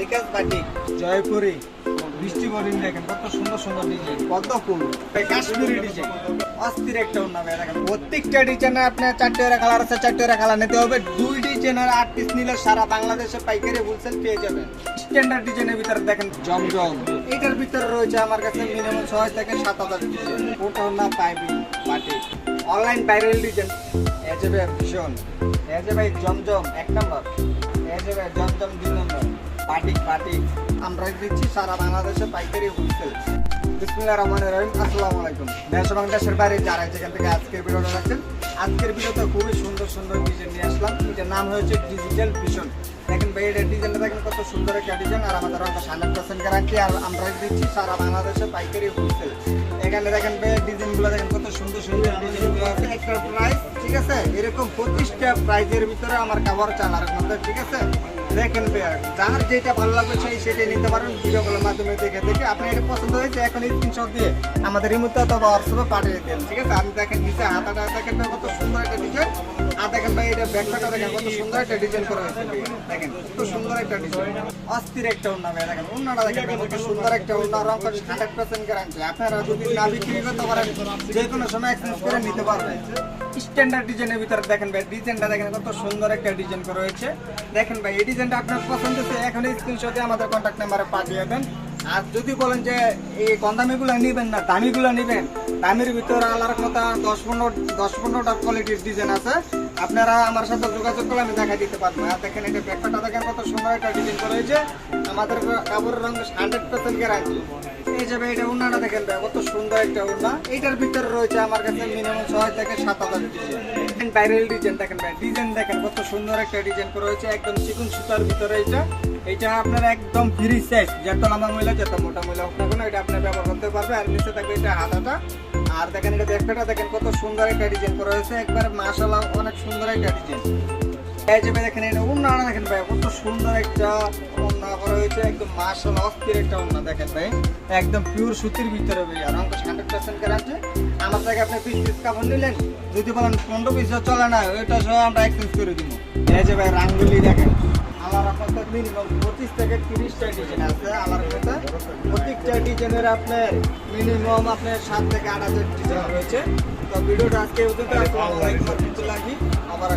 রিকাস batik Jaipuri. বৃষ্টি boring দেখেন কত সুন্দর সুন্দর ডিজাইন। পদ্ম ফুল। কাশ্মীরি ডিজাইন। অস্থির একটা অন্য দেখেন প্রত্যেকটা ডিজাইনের আপনার চারটে ওরা কালার আছে চারটে ওরা কালার নিতে হবে। দুই ডিজাইনের আট পিস নিলে সারা বাংলাদেশে পাইকারি হোলসেল পেয়ে যাবেন। স্ট্যান্ডার্ড ডিজাইনের ভিতরে দেখেন জমজম। এটার ভিতরে রয়েছে আমার কাছে মিনিমাম ছয় থেকে সাত হাজার ডিজাইন ওটা না পাইবি বাটি। অনলাইন ভাইরাল ডিজাইন এ যাবে ভীষণ। এ যাবে জমজম এক নম্বর এ যাবে জমজম দুই নম্বর বাটিক বাটিক আমরা দিচ্ছি সারা বাংলাদেশে পাইকারি হোলসেল বিসমিল্লাহ রহমান রহিম, আসসালামু আলাইকুম। দেশ এবং দেশের বাইরে যারা যেখান থেকে আজকের ভিডিওটা দেখছেন, আজকের ভিডিওতে খুবই সুন্দর সুন্দর ডিজাইন নিয়ে আসলাম। এটার নাম হয়েছে ডিজিটাল ভিশন দেখেন ভাই, এটা ডিজাইনটা দেখেন কত সুন্দর একটা ডিজাইন আর আমাদের অঙ্ক হান্ড্রেড পার্সেন্ট গ্যারান্টি আর আমরা দিচ্ছি সারা বাংলাদেশে পাইকারি হোলসেল এখানে দেখেন ভাই ডিজাইনগুলো দেখেন কত সুন্দর সুন্দর ডিজাইনগুলো আছে। একটা প্রাইস ঠিক আছে? এরকম পঁচিশটা প্রাইজের ভিতরে আমার কাভার চালার মধ্যে ঠিক আছে? দেখেন ভাইয়া যার যেটা ভালো লাগবে সেই সেটাই নিতে পারেন ভিডিওগুলোর মাধ্যমে দেখে দেখে। আপনি এটা পছন্দ হয়েছে, এখন স্ক্রিনশট দিয়ে আমাদের রিমোটে অথবা হোয়াটসঅ্যাপে পাঠিয়ে দেন, ঠিক আছে? আমি দেখেন নিচে হাতাটা দেখেন কত সুন্দর একটা ডিজাইন আর দেখেন ভাই, এটা ব্যাগটা দেখেন, কত সুন্দর একটা ডিজাইন করা হয়েছে। দেখেন, কত সুন্দর একটা ডিজাইন অস্থির একটা উন্না ভাই, দেখেন উন্নাটা দেখেন, কত সুন্দর একটা উন্না রং করে হান্ড্রেড পার্সেন্ট গ্যারান্টি আপনারা যদি না বিক্রি করতে পারেন, যে কোনো সময় এক্সচেঞ্জ করে নিতে পারবেন স্ট্যান্ডার্ড ডিজাইনের ভিতরে দেখেন ভাই ডিজাইনটা দেখেন, কত সুন্দর একটা ডিজাইন করা হয়েছে। দেখেন ভাই, এই ডিজাইনটা আপনার পছন্দ হচ্ছে এখানে স্ক্রিনশটে আমাদের কন্ট্যাক্ট নাম্বারে পাঠিয়ে দেন। আর যদি বলেন যে এই কম দামিগুলো নিবেন না, দামিগুলো নেবেন, দামের ভিতরে আলার কথা দশ পনেরো দশ পনেরোটা কোয়ালিটির ডিজাইন আছে। আপনারা আমার সাথে যোগাযোগ করলে আমি দেখা দিতে পারব। আর দেখেন এটা ব্যাপারটা দেখেন কত একটা ডিজাইন করা হয়েছে। আমাদের কাপড়ের রঙ হান্ড্রেড পার্সেন্ট গ্যারান্টি এই যাবে এটা উন্নাটা দেখেন কত সুন্দর একটা উন্না। এইটার ভিতরে রয়েছে আমার কাছে মিনিমাম ছয় থেকে সাত হাজার ডিজাইন ভাইরাল ডিজাইন দেখেন ভাই ডিজাইন দেখেন কত সুন্দর একটা ডিজাইন করা হয়েছে, একদম চিকুন সুতার ভিতরে এটা এটা আপনার একদম ফ্রি সাইজ যত লম্বা মহিলা যত মোটা মহিলা হোক না এটা আপনার ব্যবহার করতে পারবে। আর নিচে থাকবে এটা হাতাটা। আর দেখেন এটা ব্যাগটা, দেখেন কত সুন্দর একটা ডিজাইন করা হয়েছে। একবার মাশাআল্লাহ অনেক সুন্দর একটা ডিজাইন। এই যে ভাই দেখেন এটা উন্নাটা দেখেন ভাই, কত সুন্দর একটা উন্না করা হয়েছে। একদম মাশাআল্লাহ অস্থির একটা উন্না দেখেন ভাই। একদম পিওর সুতির ভিতরে ভাই, আর অঙ্ক হান্ড্রেড পার্সেন্ট গ্যারান্টি আমার থেকে আপনি পিস পিস কাপড় নিলেন, যদি বলেন পনেরো পিস চলে না, ওইটা সহ আমরা এক্সচেঞ্জ করে দিব। এই যে ভাই, রাঙ্গুলি দেখেন। আমার আপনার মিনিমাম পঁচিশ থেকে তিরিশটা ডিজাইন আছে, আমার প্রত্যেকটা ডিজাইনের আপনার মিনিমাম আপনার সাত থেকে আট হাজার ডিজাইন রয়েছে। তো ভিডিওটা আজকে পর্যন্ত আসসালামু আলাইকুম। রহমতুল্লাহি আবার